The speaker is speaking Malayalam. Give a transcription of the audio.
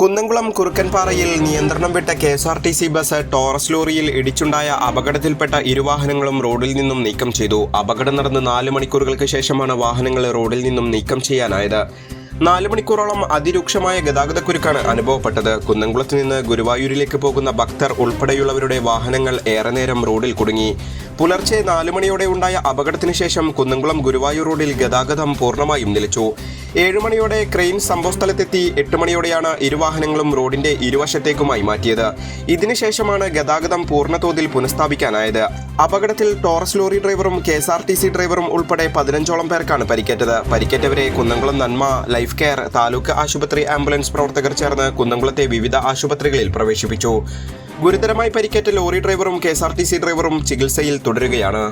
കുന്നംകുളം കുറുക്കൻപാറയിൽ നിയന്ത്രണം വിട്ട K S R T C bus Taurus ലോറിയിൽ ഇടിച്ചുണ്ടായ അപകടത്തിൽപ്പെട്ട ഇരുവാഹനങ്ങളും റോഡിൽ നിന്നും നീക്കം ചെയ്തു. അപകടം നടന്ന് നാല് മണിക്കൂറുകൾക്ക് ശേഷമാണ് വാഹനങ്ങൾ റോഡിൽ നിന്നും നീക്കം ചെയ്യാനായത്. നാല് മണിക്കൂറോളം അതിരൂക്ഷമായ ഗതാഗതക്കുരുക്കാണ് അനുഭവപ്പെട്ടത്. കുന്നംകുളത്ത് നിന്ന് ഗുരുവായൂരിലേക്ക് പോകുന്ന ഭക്തർ ഉൾപ്പെടെയുള്ളവരുടെ വാഹനങ്ങൾ ഏറെ നേരം റോഡിൽ കുടുങ്ങി. പുലർച്ചെ നാല് മണിയോടെ ഉണ്ടായ അപകടത്തിന് ശേഷം കുന്നംകുളം ഗുരുവായൂർ റോഡിൽ ഗതാഗതം പൂർണമായും നിലച്ചു. ഏഴ് മണിയോടെ ക്രെയിൻ സംഭവസ്ഥലത്തെത്തി എട്ട് മണിയോടെയാണ് ഇരുവാഹനങ്ങളും റോഡിന്റെ ഇരുവശത്തേക്കുമായി മാറ്റിയത്. ഇതിനുശേഷമാണ് ഗതാഗതം പൂർണതോതിൽ പുനഃസ്ഥാപിക്കാനായത്. അപകടത്തിൽ ടോറസ് ലോറി ഡ്രൈവറും K S R T C ഡ്രൈവറും ഉൾപ്പെടെ പതിനഞ്ചോളം പേർക്കാണ് പരിക്കേറ്റത്. പരിക്കേറ്റവരെ കുന്നംകുളം നന്മ ലൈഫ് കെയർ താലൂക്ക് ആശുപത്രി ആംബുലൻസ് പ്രവർത്തകർ ചേർന്ന് കുന്നംകുളത്തെ വിവിധ ആശുപത്രികളിൽ പ്രവേശിപ്പിച്ചു. ഗുരുതരമായി പരിക്കേറ്റ ലോറി ഡ്രൈവറും K S R T C ഡ്രൈവറും ചികിത്സയിൽ തുടരുകയാണ്.